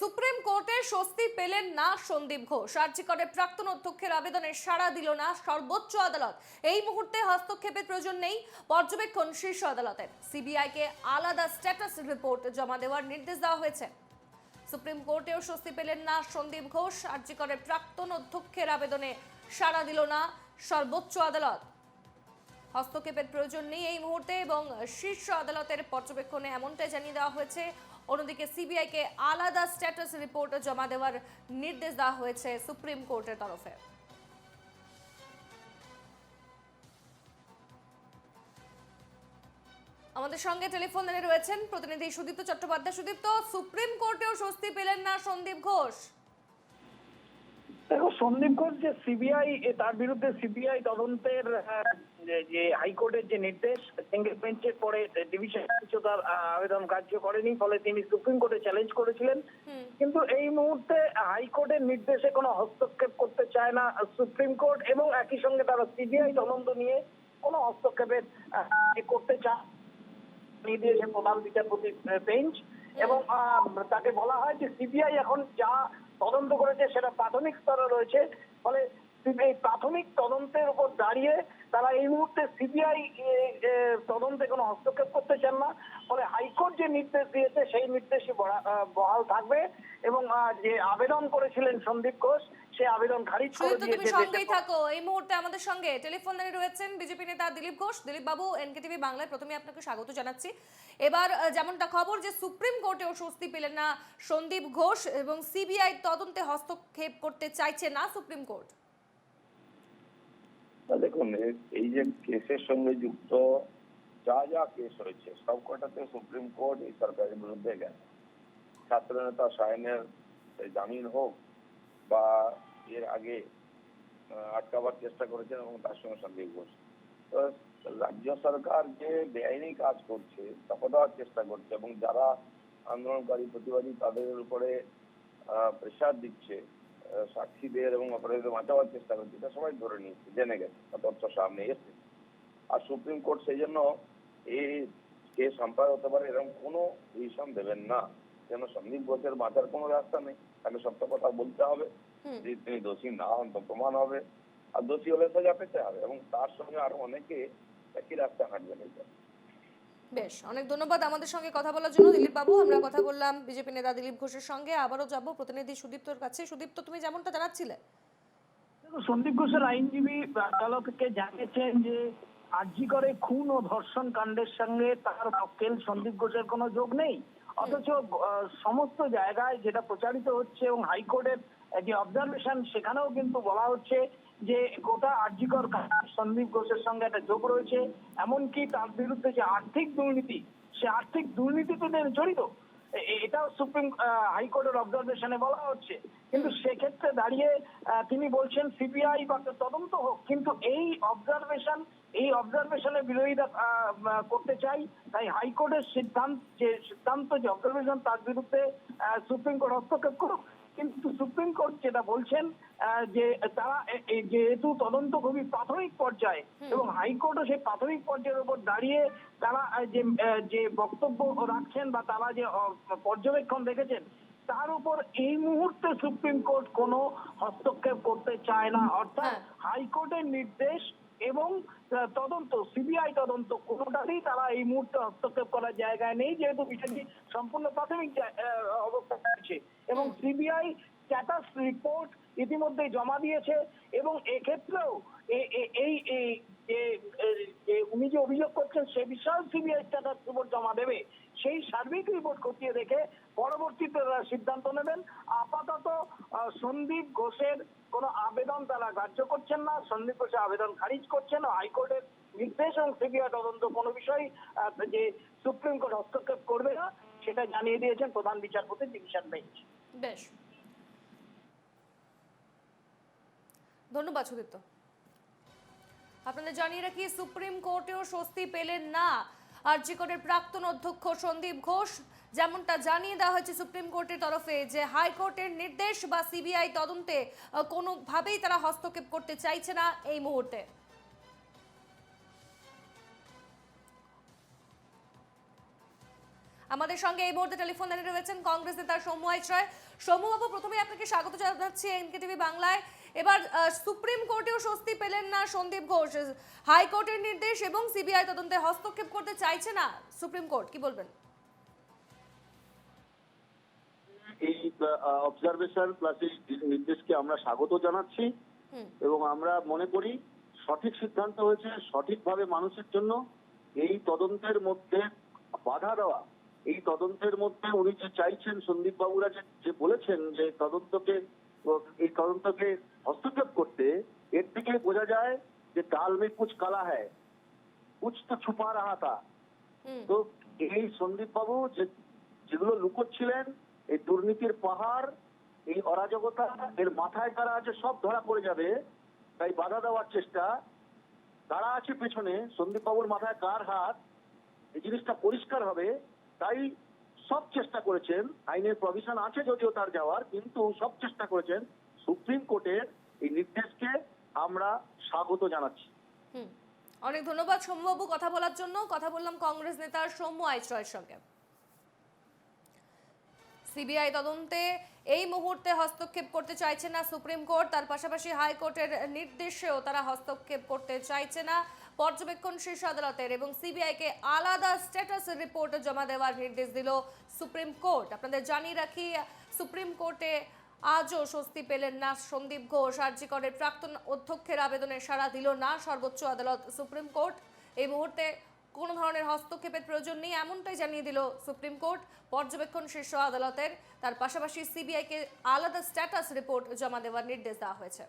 Supreme কোর্টে স্বস্তি পেলেন না সন্দীপ ঘোষ। আর্জিকরের প্রাক্তন অধ্যক্ষের আবেদনে সাড়া দিল না সর্বোচ্চ আদালত। এই মুহূর্তে হস্তক্ষেপের প্রয়োজন নেই পর্যবেক্ষণ শীর্ষ আদালতের। সিবিআইকে আলাদা স্ট্যাটাস রিপোর্ট জমা দেওয়ার নির্দেশ দেওয়া হয়েছে। সুপ্রিম কোর্টেও স্বস্তি পেলেন না সন্দীপ ঘোষ। আর্জিকরের প্রাক্তন অধ্যক্ষের আবেদনে সাড়া দিল না সর্বোচ্চ আদালত। হস্তক্ষেপের প্রয়োজন নেই এই মুহূর্তে এবং শীর্ষ আদালতের পর্যবেক্ষণে এমনটাই জানিয়ে দেওয়া হয়েছে। অন্যদিকে সিবিআইকে আলাদা স্ট্যাটাস রিপোর্ট জমা দেওয়ার নির্দেশ দেওয়া হয়েছে সুপ্রিম কোর্টের তরফে। আমাদের সঙ্গে টেলিফোন রয়েছেন প্রতিনিধি সুদীপ্ত চট্টোপাধ্যায়। সুদীপ্ত, সুপ্রিম কোর্টেও স্বস্তি পেলেন না সন্দীপ ঘোষ। দেখো সন্দীপ ঘোষ যে সিবিআই তার বিরুদ্ধে সিবিআই তদন্তের যে- হাইকোর্টের যে নির্দেশ সিঙ্গেল বেঞ্চের পরে ডিভিশন বেঞ্চও তার আবেদন কার্য করেনি ফলে তিনি সুপ্রিম কোর্টে চ্যালেঞ্জ করেছিলেন। কিন্তু এই মুহূর্তে হাইকোর্টের নির্দেশে কোনো হস্তক্ষেপ করতে চায় না সুপ্রিম কোর্ট এবং একই সঙ্গে তারা সিবিআই তদন্ত নিয়ে কোনো হস্তক্ষেপের করতে চায় নির্দেশে প্রধান বিচারপতি বেঞ্চ এবং তাকে বলা হয় যে সিবিআই এখন যা তদন্ত করেছে সেটা প্রাথমিক স্তরে রয়েছে। ফলে এই প্রাথমিক তদন্তের উপর দাঁড়িয়ে তারা এই মুহূর্তে সিবিআই তদন্তে কোনো হস্তক্ষেপ করতে চান না। ফলে হাইকোর্ট যে নির্দেশ দিয়েছে সেই নির্দেশই বহাল থাকবে এবং যে আবেদন করেছিলেন সন্দীপ ঘোষ সেই আবেদন খারিজ করে সুদীপ্ত তুমি দিয়েছে সঙ্গেই থাকো এই মুহূর্তে আমাদের সঙ্গে। টেলিফোন লাইনে রয়েছেন বিজেপি নেতা দিলীপ ঘোষ। দিলীপ বাবু এনকেটিভি বাংলায় প্রথমে আপনাকে স্বাগত জানাচ্ছি। এবার যেমনটা খবর যে সুপ্রিম কোর্টেও স্বস্তি পেলেন না সন্দীপ ঘোষ এবং সিবিআই তদন্তে হস্তক্ষেপ করতে চাইছে না সুপ্রিম কোর্ট। দেখুন এই যে কেসের সঙ্গে যুক্ত যা যা কেস হয়েছে সব কটাতে সুপ্রিম কোর্ট এই সরকারের বিরুদ্ধে গেছে। ছাত্র নেতা সায়নের জামিন হোক বা এর আগে আটকাবার চেষ্টা করেছেন এবং তার সঙ্গে সন্দেহ ঘোষ তো রাজ্য সরকার যে বেআইনি কাজ করছে চাপা দেওয়ার চেষ্টা করছে এবং যারা আন্দোলনকারী প্রতিবাদী তাদের উপরে প্রেশার দিচ্ছে সাক্ষীদের এবং অপরাধীদের বাঁচাবার চেষ্টা করছে এটা সবাই ধরে নিয়েছে জেনে গেছে তথ্য সামনে এসছে। আর সুপ্রিম কোর্ট সেই জন্য এই কে সম্পাদ হতে পারে এরকম কোনো ডিসিশন দেবেন না। যেন সন্দীপ ঘোষের বাঁচার কোনো রাস্তা নেই তাকে সত্য কথা বলতে হবে। যদি তিনি দোষী না হন তো প্রমাণ হবে। আর দোষী হলে সাজা পেতে হবে এবং তার সঙ্গে আরও অনেকে একই রাস্তা হাঁটবেন এটা বেশ অনেক ধন্যবাদ আমাদের সঙ্গে কথা বলার জন্য। দিলীপ বাবু আমরা কথা বললাম বিজেপি নেতা দিলীপ ঘোষের সঙ্গে। আবারও যাব প্রতিনিধি সুদীপ্তর কাছে। সুদীপ্ত তুমি যেমনটা জানাচ্ছিলে। সন্দীপ ঘোষের আইনজীবী আদালতকে জানিয়েছেন যে আর্জি করে খুন ও ধর্ষণ কাণ্ডের সঙ্গে তার মক্কেল সন্দীপ ঘোষের কোনো যোগ নেই। অথচ সমস্ত জায়গায় যেটা প্রচারিত হচ্ছে এবং হাইকোর্টের যে অবজারভেশন সেখানেও কিন্তু বলা হচ্ছে যে গোটা আর্জিকর কাণ্ড সন্দীপ ঘোষের সঙ্গে একটা যোগ রয়েছে, এমনকি তার বিরুদ্ধে যে আর্থিক দুর্নীতি, সে আর্থিক দুর্নীতিতে জড়িত। এটাও সুপ্রিম হাইকোর্টের অবজারভেশনে বলা হচ্ছে। কিন্তু সেক্ষেত্রে দাঁড়িয়ে তিনি বলছেন সিবিআই বা তদন্ত হোক, কিন্তু এই অবজারভেশন এই অবজারভেশনের বিরোধিতা করতে চাই। তাই হাইকোর্টের সিদ্ধান্ত, যে সিদ্ধান্ত, যে অবজারভেশন তার বিরুদ্ধে সুপ্রিম কোর্ট হস্তক্ষেপ করুক। কিন্তু সুপ্রিম কোর্ট যেটা বলছেন যে তারা যেহেতু তদন্ত খুবই প্রাথমিক পর্যায়ে এবং হাইকোর্টও সেই প্রাথমিক পর্যায়ের উপর দাঁড়িয়ে তারা যে যে বক্তব্য রাখছেন বা তারা যে পর্যবেক্ষণ রেখেছেন তার উপর এই মুহূর্তে সুপ্রিম কোর্ট কোনো হস্তক্ষেপ করতে চায় না। অর্থাৎ হ্যাঁ। হাইকোর্টের নির্দেশ এবং তদন্ত সিবিআই তদন্ত কোনোটাতেই তারা এই মুহূর্তে হস্তক্ষেপ করার জায়গায় নেই যেহেতু বিষয়টি সম্পূর্ণ প্রাথমিক অবস্থা আছে। এবং সিবিআই স্ট্যাটাস রিপোর্ট ইতিমধ্যে জমা দিয়েছে এবং এক্ষেত্রেও এই এই যে যে উনি যে অভিযোগ করছেন সে বিষয়েও সিবিআই স্ট্যাটাস রিপোর্ট জমা দেবে। সেই সার্বিক রিপোর্ট খতিয়ে দেখে পরবর্তীতে সিদ্ধান্ত নেবেন। সন্দীপ ঘোষের কোনো আবেদন তারা গ্রাহ্য করছেন না। সন্দীপ ঘোষের আবেদন খারিজ করছেন হাইকোর্টের নির্দেশ এবং সিবিআই তদন্ত কোনো বিষয় যে সুপ্রিম কোর্ট হস্তক্ষেপ করবে না, সেটা জানিয়ে দিয়েছেন প্রধান বিচারপতি ডিভিশন বেঞ্চ। বেশ। ধন্যবাদ সুদীপ্ত। আপনাদের জানিয়ে রাখি, সুপ্রিম কোর্টেও স্বস্তি পেলেন না। আর্জিকরের প্রাক্তন অধ্যক্ষ সন্দীপ ঘোষ যেমনটা জানিয়ে দেওয়া হয়েছে সুপ্রিম কোর্টের তরফে যে হাইকোর্টের নির্দেশ বা সিবিআই তদন্তে কোনোভাবেই তারা হস্তক্ষেপ করতে চাইছে না এই মুহূর্তে। আমাদের সঙ্গে এই মুহূর্তে টেলিফোন লাইনে রয়েছেন কংগ্রেস নেতা সৌম্য আইচয় সৌম্যবাবু প্রথমে আপনাকে স্বাগত জানাচ্ছি এনকেটিভি বাংলায়। এবার সুপ্রিম কোর্টেও স্বস্তি পেলেন না সন্দীপ ঘোষ। হাইকোর্টের নির্দেশ এবং সিবিআই তদন্তে হস্তক্ষেপ করতে চাইছে না সুপ্রিম কোর্ট, কি বলবেন? অবজারভেশন প্লাস এই নির্দেশকে আমরা স্বাগত জানাচ্ছি। এবং আমরা মনে করি সঠিক সিদ্ধান্ত হয়েছে সঠিকভাবে মানুষের জন্য এই তদন্তের মধ্যে বাধা দেওয়া। এই তদন্তের মধ্যে উনি যে চাইছেন সন্দীপ বাবুরা যে বলেছেন যে তদন্তকে এই তদন্তকে হস্তক্ষেপ করতে এর থেকে বোঝা যায় যে ডাল মে কুচ কালা হ্যায় কুচ তো ছুপা রাহা তা তো এই সন্দীপ বাবু যে যেগুলো লুকোচ্ছিলেন এই দুর্নীতির পাহাড়, এই অরাজকতা, এর মাথায় কারা আছে সব ধরা পড়ে যাবে, তাই বাধা দেওয়ার চেষ্টা। কারা আছে পেছনে সন্দীপ বাবুর মাথায় কার হাত? এই জিনিসটা পরিষ্কার হবে, তাই সব চেষ্টা করেছেন। আইনের প্রভিশন আছে যদিও তার যাওয়ার, কিন্তু সব চেষ্টা করেছেন। সুপ্রিম কোর্টের এই নির্দেশকে আমরা স্বাগত জানাচ্ছি। অনেক ধন্যবাদ, সৌম্যবাবু, কথা বলার জন্য। কথা বললাম কংগ্রেস নেতা সৌম্য আইচয়ের সঙ্গে। সিবিআই তদন্তে এই মুহূর্তে হস্তক্ষেপ করতে চাইছে না সুপ্রিম কোর্ট। তার পাশাপাশি হাইকোর্টের নির্দেশেও তারা হস্তক্ষেপ করতে চাইছে না পর্যবেক্ষণ শীর্ষ আদালতের এবং সিবিআইকে আলাদা স্ট্যাটাস রিপোর্ট জমা দেওয়ার নির্দেশ দিল সুপ্রিম কোর্ট। আপনাদের জানিয়ে রাখি, সুপ্রিম কোর্টে আজও স্বস্তি পেলেন না সন্দীপ ঘোষ। আর্জিকরের প্রাক্তন অধ্যক্ষের আবেদনে সাড়া দিল না সর্বোচ্চ আদালত সুপ্রিম কোর্ট। এই মুহূর্তে কোনো ধরনের হস্তক্ষেপের প্রয়োজন নেই, এমনটাই জানিয়ে দিল সুপ্রিম কোর্ট। পর্যবেক্ষণ শীর্ষ আদালতের, তার পাশাপাশি সিবিআইকে আলাদা স্ট্যাটাস রিপোর্ট জমা দেওয়ার নির্দেশ দেওয়া হয়েছে।